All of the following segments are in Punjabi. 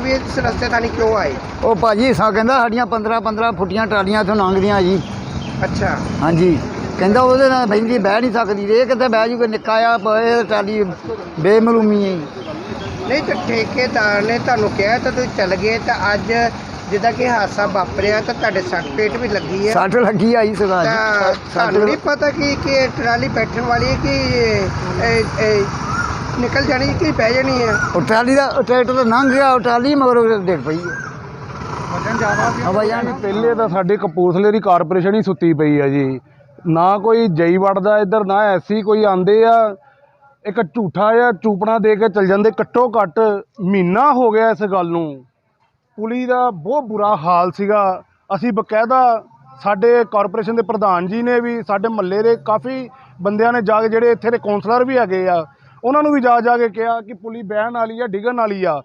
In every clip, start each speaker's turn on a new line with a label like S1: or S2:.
S1: ਵੀ ਇਸ ਰਸਤੇ ਤਾਂ ਨਹੀਂ ਕਿਉਂ ਆਏ?
S2: ਉਹ ਭਾਜੀ ਸਾ ਕਹਿੰਦਾ ਸਾਡੀਆਂ 15 15 ਫੁੱਟੀਆਂ ਟਰਾਲੀਆਂ ਇੱਥੋਂ ਲੰਘਦੀਆਂ ਜੀ।
S1: ਅੱਛਾ।
S2: ਹਾਂਜੀ। ਕਹਿੰਦਾ ਉਹਦੇ ਨਾਲ ਬੈਂਦੀ ਬਹਿ ਨਹੀਂ ਸਕਦੀ ਇਹ ਕਿਤੇ ਬਹਿ ਜੂਗਾ ਨਿੱਕਾ ਆ ਇਹ ਟਰਾਲੀ ਬੇਮਲੂਮੀ ਹੈ
S1: ਨਹੀਂ ਤੇ ਠੇਕੇਦਾਰ ਨੇ ਤੁਹਾਨੂੰ ਕਿਹਾ ਤਾਂ ਤੁਸੀਂ ਚੱਲ ਗਏ ਤਾਂ ਅੱਜ ਜਿੱਦਾਂ ਕਿ ਹਾਦਸਾ ਵਾਪਰਿਆ ਤਾਂ ਤੁਹਾਡੇ ਸੱਟ ਪੇਟ ਵੀ ਲੱਗੀ ਹੈ।
S2: ਸੱਟ ਲੱਗੀ ਆਈ ਸਗਾ
S1: ਤਾਂ ਤੁਹਾਨੂੰ ਨਹੀਂ ਪਤਾ ਕਿ ਕਿ ਟਰਾਲੀ ਬੈਠਣ ਵਾਲੀ ਹੈ ਕਿ ਨਿਕਲ ਜਾਣੀ ਕਿ ਬਹਿ ਜਾਣੀ ਹੈ
S2: ਉਹ ਟਰਾਲੀ ਦਾ ਉਹ ਟਰੈਕਟਰ ਤਾਂ ਲੰਘ ਗਿਆ ਉਹ ਟਰਾਲੀ ਮਗਰ ਡਿੱਗ ਪਈ ਹੈ ਵਜਨ ਜ਼ਿਆਦਾ ਸੀ। ਵਜਨ
S3: ਪਹਿਲੇ ਤਾਂ ਸਾਡੇ ਕਪੂਰਥਲੇ ਦੀ ਕਾਰਪੋਰੇਸ਼ਨ ਹੀ ਸੁੱਤੀ ਪਈ ਆ ਜੀ। ਨਾ ਕੋਈ ਜਈ ਵੜਦਾ ਇੱਧਰ ਨਾ ਐਸੀ ਕੋਈ ਆਂਦੇ ਆ। ਇੱਕ ਝੂਠਾ ਜਿਹਾ ਚੂਪਣਾ ਦੇ ਕੇ ਚਲ ਜਾਂਦੇ ਘੱਟੋ ਘੱਟ ਮਹੀਨਾ ਹੋ ਗਿਆ ਇਸ ਗੱਲ ਨੂੰ। ਪੁਲੀ ਦਾ ਬਹੁਤ ਬੁਰਾ ਹਾਲ ਸੀਗਾ। ਅਸੀਂ ਬਕਾਇਦਾ ਸਾਡੇ ਕਾਰਪੋਰੇਸ਼ਨ ਦੇ ਪ੍ਰਧਾਨ ਜੀ ਨੇ ਵੀ ਸਾਡੇ ਮਹੱਲੇ ਦੇ ਕਾਫੀ ਬੰਦਿਆਂ ਨੇ ਜਾ ਕੇ ਜਿਹੜੇ ਇੱਥੇ ਦੇ ਕੌਂਸਲਰ ਵੀ ਹੈਗੇ ਆ ਉਹਨਾਂ ਨੂੰ ਵੀ ਜਾ ਜਾ ਕੇ ਕਿਹਾ ਕਿ ਪੁਲੀ ਬਹਿਣ ਵਾਲੀ ਆ, ਡਿੱਗਣ ਵਾਲੀ ਆ।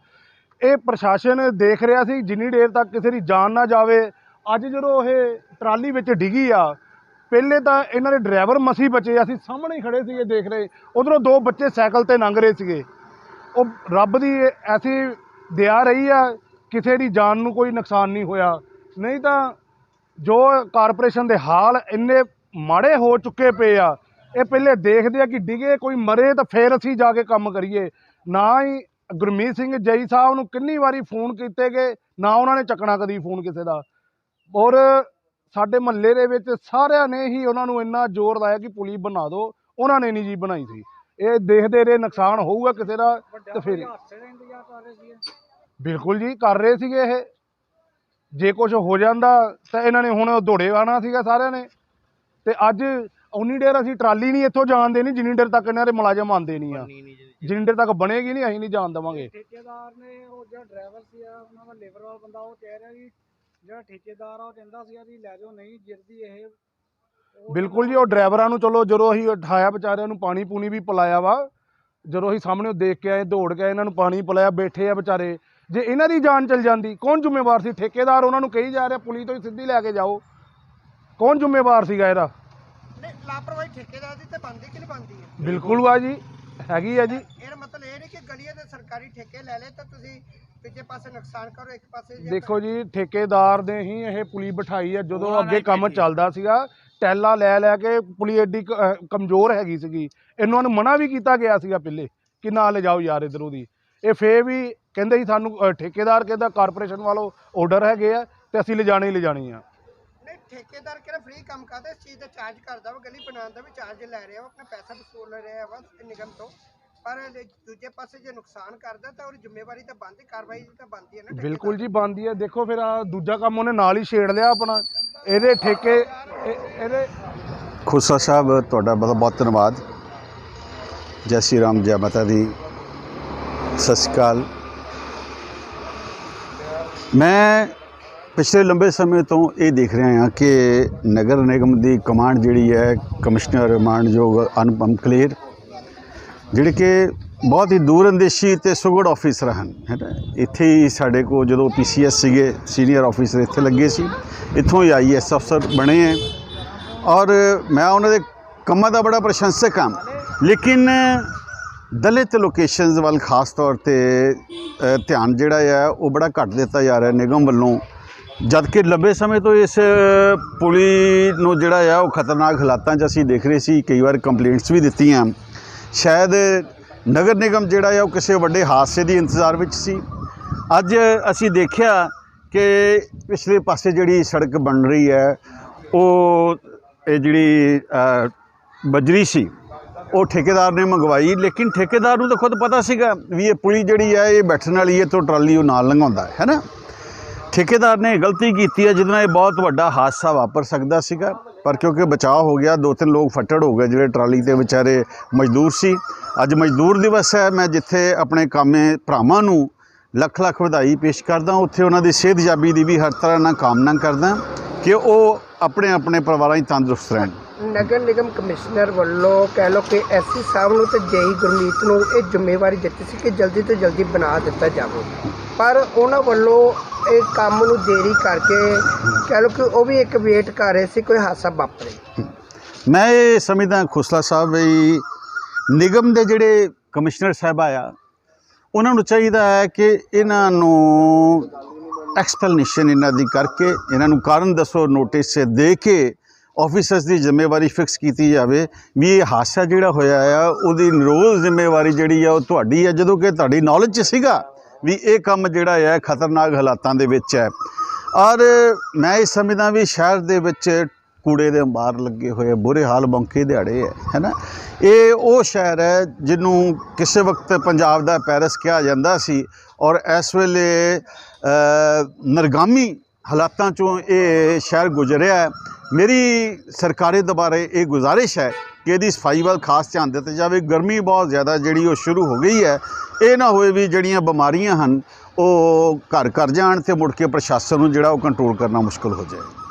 S3: ਇਹ ਪ੍ਰਸ਼ਾਸਨ ਦੇਖ ਰਿਹਾ ਸੀ, ਜਿੰਨੀ ਦੇਰ ਤੱਕ ਕਿਸੇ ਦੀ ਜਾਨ ਨਾ ਜਾਵੇ। ਅੱਜ ਜਦੋਂ ਇਹ ਟਰਾਲੀ ਵਿੱਚ ਡਿੱਗੀ ਆ, ਪਹਿਲੇ ਤਾਂ ਇਹਨਾਂ ਦੇ ਡਰਾਈਵਰ ਮਸੀ ਬਚੇ ਅਸੀਂ ਸਾਹਮਣੇ ਹੀ ਖੜੇ ਸੀਗੇ ਦੇਖ ਰਹੇ। ਉਧਰੋਂ ਦੋ ਬੱਚੇ ਸਾਈਕਲ ਤੇ ਲੰਘ ਰਹੇ ਸੀਗੇ। ਉਹ ਰੱਬ ਦੀ ਐਸੀ ਦਿਆ ਰਹੀ ਆ, ਕਿਸੇ ਦੀ ਜਾਨ ਨੂੰ ਕੋਈ ਨੁਕਸਾਨ ਨਹੀਂ ਹੋਇਆ। ਨਹੀਂ ਤਾਂ ਜੋ ਕਾਰਪੋਰੇਸ਼ਨ ਦੇ ਹਾਲ ਇੰਨੇ ਮਾੜੇ ਹੋ ਚੁੱਕੇ ਪਏ ਆ ਇਹ ਪਹਿਲੇ ਦੇਖਦੇ ਆ ਕਿ ਡਿਗੇ ਕੋਈ ਮਰੇ ਤਾਂ ਫੇਰ ਅਸੀਂ ਜਾ ਕੇ ਕੰਮ ਕਰੀਏ। ਨਾ ਹੀ ਗੁਰਮੀਤ ਸਿੰਘ ਜਈ ਸਾਹਿਬ ਨੂੰ ਕਿੰਨੀ ਵਾਰੀ ਫੋਨ ਕੀਤੇ ਗਏ ਨਾ ਉਹਨਾਂ ਨੇ ਚੱਕਣਾ ਕਦੀ ਫੋਨ ਕਿਸੇ ਦਾ। ਔਰ ਸਾਡੇ ਮਹੱਲੇ ਦੇ ਵਿੱਚ ਸਾਰਿਆਂ ਨੇ ਹੀ ਉਹਨਾਂ ਨੂੰ ਇੰਨਾ ਜ਼ੋਰ ਲਾਇਆ ਕਿ ਪੁਲੀ ਬਣਾ ਦਿਓ ਉਹਨਾਂ ਨੇ ਨਹੀਂ ਜੀ ਬਣਾਈ ਸੀ। ਇਹ ਦੇਖਦੇ ਰਹੇ ਨੁਕਸਾਨ ਹੋਊਗਾ ਕਿਸੇ ਦਾ ਤੇ ਫਿਰ ਬਿਲਕੁਲ ਜੀ ਕਰ ਰਹੇ ਸੀਗੇ ਇਹ। ਜੇ ਕੁਝ ਹੋ ਜਾਂਦਾ ਤਾਂ ਇਹਨਾਂ ਨੇ ਹੁਣ ਦੌੜੇ ਆਣਾ ਸੀਗਾ ਸਾਰਿਆਂ ਨੇ। ਤੇ ਅੱਜ ਉਨੀ ਦੇਰ ਅਸੀਂ ਟਰਾਲੀ ਨਹੀਂ ਇੱਥੋਂ ਜਾਣ ਦੇਣੀ ਜਿੰਨੀ ਦੇਰ ਤੱਕ ਇਹਨਾਂ ਦੇ ਮੁਲਾਜ਼ਮ ਆਉਂਦੇ ਨਹੀਂ ਆ। ਜਿੰਨੀ ਦੇਰ ਤੱਕ ਬਣੇਗੀ ਨਹੀਂ ਅਸੀਂ ਨਹੀਂ ਜਾਣ ਦੇਵਾਂਗੇ।
S4: ਠੇਕੇਦਾਰ ਨੇ ਉਹ ਜਿਹੜਾ ਡਰਾਈਵਰ ਸੀ ਆ ਉਹਨਾਂ ਦਾ ਲੇਬਰ ਵਾਲਾ ਬੰਦਾ ਉਹ ਕਹਿ ਰਿਹਾ ਜੀ ਜਿਹੜਾ ਠੇਕੇਦਾਰ ਆ ਉਹ ਕਹਿੰਦਾ ਸੀ ਜੀ ਲੈ ਜਾਓ ਨਹੀਂ ਜਿਰਦੀ ਇਹ। ਉਹ
S3: ਬਿਲਕੁਲ ਜੀ ਉਹ ਡਰਾਈਵਰਾਂ ਨੂੰ ਚਲੋ ਜਦੋਂ ਅਸੀਂ ਉਠਾਇਆ ਵਿਚਾਰਿਆਂ ਨੂੰ ਪਾਣੀ ਪੂਣੀ ਵੀ ਪਿਲਾਇਆ ਵਾ ਜਦੋਂ ਅਸੀਂ ਸਾਹਮਣੇ ਦੇਖ ਕੇ ਆਏ ਦੌੜ ਕੇ ਇਹਨਾਂ ਨੂੰ ਪਾਣੀ ਪਿਲਾਇਆ ਬੈਠੇ ਆ ਵਿਚਾਰੇ। ਜੇ ਇਹਨਾਂ ਦੀ ਜਾਨ ਚਲ ਜਾਂਦੀ ਕੌਣ ਜ਼ਿੰਮੇਵਾਰ ਸੀ? ਠੇਕੇਦਾਰ ਉਹਨਾਂ ਨੂੰ ਕਹੀ ਜਾ ਰਿਹਾ ਪੁਲਿਸ ਤੋਂ ਹੀ ਸਿੱਧੀ ਲੈ ਕੇ ਜਾਓ। ਕੌਣ ਜ਼ਿੰਮੇਵਾਰ ਸੀਗਾ ਇਹਦਾ?
S1: ਲਾਪਰਵਾਹੀ ਠੇਕੇਦਾਰ ਦੀ ਤੇ ਬੰਦੀ ਕਿ ਨਹੀਂ ਬੰਦੀ ਹੈ?
S3: ਬਿਲਕੁਲ ਵਾ ਜੀ ਹੈਗੀ ਆ ਜੀ।
S1: ਇਹਦਾ ਮਤਲਬ ਇਹ ਨਹੀਂ ਕਿ ਗਲੀਆਂ ਦੇ ਸਰਕਾਰੀ ਠੇਕੇ ਲੈ ਲੈ ਤਾਂ ਤੁਸੀਂ ਪਿੱਛੇ ਪਾਸੇ ਨੁਕਸਾਨ ਕਰੋ ਇੱਕ ਪਾਸੇ ਜੇ
S3: ਦੇਖੋ ਜੀ ਠੇਕੇਦਾਰ ਨੇ ਹੀ ਇਹ ਪੁਲੀ ਬਿਠਾਈ ਹੈ ਜਦੋਂ ਅੱਗੇ ਕੰਮ ਚੱਲਦਾ ਸੀਗਾ ਟੈਲਾ ਲੈ ਲੈ ਕੇ ਪੁਲੀ ਐਡੀ ਕ- ਅਹ ਕਮਜ਼ੋਰ ਹੈਗੀ ਸੀਗੀ। ਇਹਨਾਂ ਨੂੰ ਮਨਾ ਵੀ ਕੀਤਾ ਗਿਆ ਸੀਗਾ ਪਹਿਲੇ ਕਿ ਨਾ ਲੈ ਜਾਓ ਯਾਰ ਇਧਰੋਂ ਦੀ। ਇਹ ਫੇਰ ਵੀ ਕਹਿੰਦੇ ਸੀ ਸਾਨੂੰ ਅਹ, ਠੇਕੇਦਾਰ ਕਹਿੰਦਾ ਕਾਰਪੋਰੇਸ਼ਨ ਵੱਲੋਂ ਆਰਡਰ ਹੈਗੇ ਆ ਤੇ ਅਸੀਂ ਲਿਜਾਣੇ ਹੀ ਲਿਜਾਣੀ ਆ।
S1: ਠੇਕੇਦਾਰ ਕਿਹੜਾ ਫ੍ਰੀ ਕੰਮ ਕਰਦਾ ਇਸ ਚੀਜ਼ ਦਾ ਚਾਰਜ ਕਰਦਾ ਵਾ ਗਲੀ ਬਣਾਉਣ ਦਾ ਵੀ ਚਾਰਜ ਲੈ ਰਿਹਾ ਵਾ ਆਪਣਾ ਪੈਸਾ ਵਸੂਲ ਰਿਹਾ ਵਾ ਨਿਗਮ ਤੋਂ। ਪਰ ਦੂਜੇ ਪਾਸੇ ਜੇ ਨੁਕਸਾਨ ਕਰਦਾ ਤਾਂ ਉਹਦੀ ਜ਼ਿੰਮੇਵਾਰੀ ਤਾਂ ਬਣਦੀ ਕਾਰਵਾਈ ਤਾਂ ਬਣਦੀ ਹੈ ਨਾ
S3: ਬਿਲਕੁਲ ਜੀ ਬੰਦੀ ਹੈ। ਦੇਖੋ ਫਿਰ ਆ ਦੂਜਾ ਕੰਮ ਉਹਨੇ ਨਾਲ ਹੀ ਛੇੜ ਲਿਆ ਆਪਣਾ। ਇਹਦੇ ਠੇਕੇ ਇਹ- ਇਹਦੇ
S5: ਖੁਸਰਾ ਸਾਹਿਬ ਤੁਹਾਡਾ ਬਹੁਤ ਬਹੁਤ ਧੰਨਵਾਦ। ਜੈ ਸ਼੍ਰੀ ਰਾਮ ਜੈ ਮਾਤਾ ਦੀ। ਸਤਿ ਸ਼੍ਰੀ ਅਕਾਲ। ਮੈਂ ਪਿਛਲੇ ਲੰਬੇ ਸਮੇਂ ਤੋਂ ਇਹ ਦੇਖ ਰਿਹਾ ਹਾਂ ਕਿ ਨਗਰ ਨਿਗਮ ਦੀ ਕਮਾਂਡ ਜਿਹੜੀ ਹੈ, ਕਮਿਸ਼ਨਰ ਮਾਨਯੋਗ ਅਨੁਪਮ ਕਲੇਰ ਜਿਹੜੇ ਕਿ ਬਹੁਤ ਹੀ ਦੂਰਅੰਦੇਸ਼ੀ ਤੇ ਸੁਗੜ ਆਫੀਸਰ ਹਨ, ਹੈ ਨਾ? ਇੱਥੇ ਹੀ ਸਾਡੇ ਕੋਲ ਜਦੋਂ ਪੀਸੀਐਸ ਸੀਗੇ ਸੀਨੀਅਰ ਆਫੀਸਰ ਇੱਥੇ ਲੱਗੇ ਸੀ, ਇੱਥੋਂ ਹੀ ਆਈਐਸ ਅਫਸਰ ਬਣੇ ਹੈ। ਔਰ ਮੈਂ ਉਹਨਾਂ ਦੇ ਕੰਮਾਂ ਦਾ ਬੜਾ ਪ੍ਰਸ਼ੰਸਕ ਹਾਂ। ਲੇਕਿਨ ਦਲਿਤ ਲੋਕੇਸ਼ਨਸ ਵੱਲ ਖਾਸ ਤੌਰ ਤੇ ਧਿਆਨ ਜਿਹੜਾ ਹੈ ਉਹ ਬੜਾ ਘੱਟ ਦਿੱਤਾ ਜਾ ਰਿਹਾ ਨਿਗਮ ਵੱਲੋਂ। ਜਦ ਕਿ ਲੰਬੇ ਸਮੇਂ ਤੋਂ ਇਸ ਪੁਲੀ ਨੂੰ ਜਿਹੜਾ ਆ, ਉਹ ਖਤਰਨਾਕ ਹਾਲਾਤਾਂ 'ਚ ਅਸੀਂ ਦੇਖ ਰਹੇ ਸੀ, ਕਈ ਵਾਰ ਕੰਪਲੇਂਟਸ ਵੀ ਦਿੱਤੀਆਂ। ਸ਼ਾਇਦ ਨਗਰ ਨਿਗਮ ਜਿਹੜਾ ਆ, ਉਹ ਕਿਸੇ ਵੱਡੇ ਹਾਦਸੇ ਦੀ ਇੰਤਜ਼ਾਰ ਵਿੱਚ ਸੀ। ਅੱਜ ਅਸੀਂ ਦੇਖਿਆ ਕਿ ਪਿਛਲੇ ਪਾਸੇ ਜਿਹੜੀ ਸੜਕ ਬਣ ਰਹੀ ਹੈ, ਉਹ ਇਹ ਜਿਹੜੀ ਬਜਰੀ ਸੀ, ਉਹ ਠੇਕੇਦਾਰ ਨੇ ਮੰਗਵਾਈ। ਲੇਕਿਨ ਠੇਕੇਦਾਰ ਨੂੰ ਤਾਂ ਖੁਦ ਪਤਾ ਸੀਗਾ ਵੀ ਇਹ ਪੁਲੀ ਜਿਹੜੀ ਹੈ, ਇਹ ਬੈਠਣ ਵਾਲੀ ਹੈ, ਤੋਂ ਟਰਾਲੀ ਉਹ ਨਾਲ ਲੰਘਾਉਂਦਾ ਹੈ ਨਾ? ਠੇਕੇਦਾਰ ਨੇ ਗਲਤੀ ਕੀਤੀ ਹੈ, ਜਿਹਦੇ ਨਾਲ ਇਹ ਬਹੁਤ ਵੱਡਾ ਹਾਦਸਾ ਵਾਪਰ ਸਕਦਾ ਸੀਗਾ। ਪਰ ਕਿਉਂਕਿ ਬਚਾਅ ਹੋ ਗਿਆ, ਦੋ ਤਿੰਨ ਲੋਕ ਫੱਟੜ ਹੋ ਗਏ, ਜਿਹੜੇ ਟਰਾਲੀ ਤੇ ਵਿਚਾਰੇ ਮਜ਼ਦੂਰ ਸੀ। ਅੱਜ ਮਜ਼ਦੂਰ ਦਿਵਸ ਹੈ, ਮੈਂ ਜਿੱਥੇ ਆਪਣੇ ਕਾਮੇ ਭਰਾਵਾਂ ਨੂੰ ਲੱਖ ਲੱਖ ਵਧਾਈ ਪੇਸ਼ ਕਰਦਾ ਉੱਥੇ ਉਹਨਾਂ ਦੀ ਸਿਹਤਯਾਬੀ ਦੀ ਵੀ ਹਰ ਤਰ੍ਹਾਂ ਨਾਲ ਕਾਮਨਾ ਕਰਦਾ ਕਿ ਉਹ ਆਪਣੇ ਆਪਣੇ ਪਰਿਵਾਰਾਂ 'ਚ ਤੰਦਰੁਸਤ ਰਹਿਣ।
S1: ਨਗਰ ਨਿਗਮ ਕਮਿਸ਼ਨਰ ਵੱਲੋਂ ਕਹਿ ਲਓ ਕਿ ਐਸਸੀ ਸਾਹਿਬ ਨੂੰ ਤੇ ਜੇਈ ਗੁਰਮੀਤ ਨੂੰ ਇਹ ਜ਼ਿੰਮੇਵਾਰੀ ਦਿੱਤੀ ਸੀ ਕਿ ਜਲਦੀ ਤੋਂ ਜਲਦੀ ਬਣਾ ਦਿੱਤਾ ਜਾਵੇ। ਪਰ ਉਹਨਾਂ ਵੱਲੋਂ ਇਹ ਕੰਮ ਨੂੰ ਦੇਰੀ ਕਰਕੇ ਕਹਿ ਲਓ ਕਿ ਉਹ ਵੀ ਇੱਕ ਵੇਟ ਕਰ ਰਹੇ ਸੀ, ਕੋਈ ਹਾਦਸਾ ਵਾਪਰੇ।
S5: ਮੈਂ ਇਹ ਸਮਝਦਾ ਖੁਸਲਾ ਸਾਹਿਬ ਵੀ ਨਿਗਮ ਦੇ ਜਿਹੜੇ ਕਮਿਸ਼ਨਰ ਸਾਹਿਬ ਆਇਆ, ਉਹਨਾਂ ਨੂੰ ਚਾਹੀਦਾ ਹੈ ਕਿ ਇਹਨਾਂ ਨੂੰ ਐਕਸਪਲੇਨੇਸ਼ਨ ਇਹਨਾਂ ਦੀ ਕਰਕੇ, ਇਹਨਾਂ ਨੂੰ ਕਾਰਨ ਦੱਸੋ ਨੋਟਿਸ ਦੇ ਕੇ ਆਫੀਸਰਸ ਦੀ ਜ਼ਿੰਮੇਵਾਰੀ ਫਿਕਸ ਕੀਤੀ ਜਾਵੇ ਵੀ ਇਹ ਹਾਦਸਾ ਜਿਹੜਾ ਹੋਇਆ ਆ, ਉਹਦੀ ਨਿਰੋਲ ਜ਼ਿੰਮੇਵਾਰੀ ਜਿਹੜੀ ਆ ਉਹ ਤੁਹਾਡੀ ਆ, ਜਦੋਂ ਕਿ ਤੁਹਾਡੀ ਨੌਲੇਜ 'ਚ ਸੀਗਾ। ਵੀ ਇਹ ਕੰਮ ਜਿਹੜਾ ਹੈ ਖਤਰਨਾਕ ਹਾਲਾਤਾਂ ਦੇ ਵਿੱਚ ਹੈ। ਔਰ ਮੈਂ ਇਹ ਸਮਝਦਾ ਵੀ ਸ਼ਹਿਰ ਦੇ ਵਿੱਚ ਕੂੜੇ ਦੇ ਅੰਬਾਰ ਲੱਗੇ ਹੋਏ ਬੁਰੇ ਹਾਲ ਬੌਂਕੇ ਦਿਹਾੜੇ ਹੈ ਹੈਨਾ ਇਹ ਉਹ ਸ਼ਹਿਰ ਹੈ ਜਿਹਨੂੰ ਕਿਸੇ ਵਕਤ ਪੰਜਾਬ ਦਾ ਪੈਰਿਸ ਕਿਹਾ ਜਾਂਦਾ ਸੀ ਔਰ ਇਸ ਵੇਲੇ ਅ, ਨਰਗਾਮੀ ਹਾਲਾਤਾਂ ਚੋਂ ਇਹ ਸ਼ਹਿਰ ਗੁਜ਼ਰਿਆ ਹੈ। ਮੇਰੀ ਸਰਕਾਰੀ ਦੁਬਾਰੇ ਇਹ ਗੁਜ਼ਾਰਿਸ਼ ਹੈ ਕਿ ਇਹਦੀ ਸਫ਼ਾਈ ਵੱਲ ਖਾਸ ਧਿਆਨ ਦਿੱਤਾ ਜਾਵੇ। ਗਰਮੀ ਬਹੁਤ ਜ਼ਿਆਦਾ ਜਿਹੜੀ ਉਹ ਸ਼ੁਰੂ ਹੋ ਗਈ ਹੈ। ਇਹ ਨਾ ਹੋਏ ਵੀ ਜਿਹੜੀਆਂ ਬਿਮਾਰੀਆਂ ਹਨ, ਉਹ ਘਰ ਘਰ ਜਾਣ ਤੇ ਮੁੜ ਕੇ ਪ੍ਰਸ਼ਾਸਨ ਨੂੰ ਜਿਹੜਾ ਉਹ ਕੰਟਰੋਲ ਕਰਨਾ ਮੁਸ਼ਕਲ ਹੋ ਜਾਏ।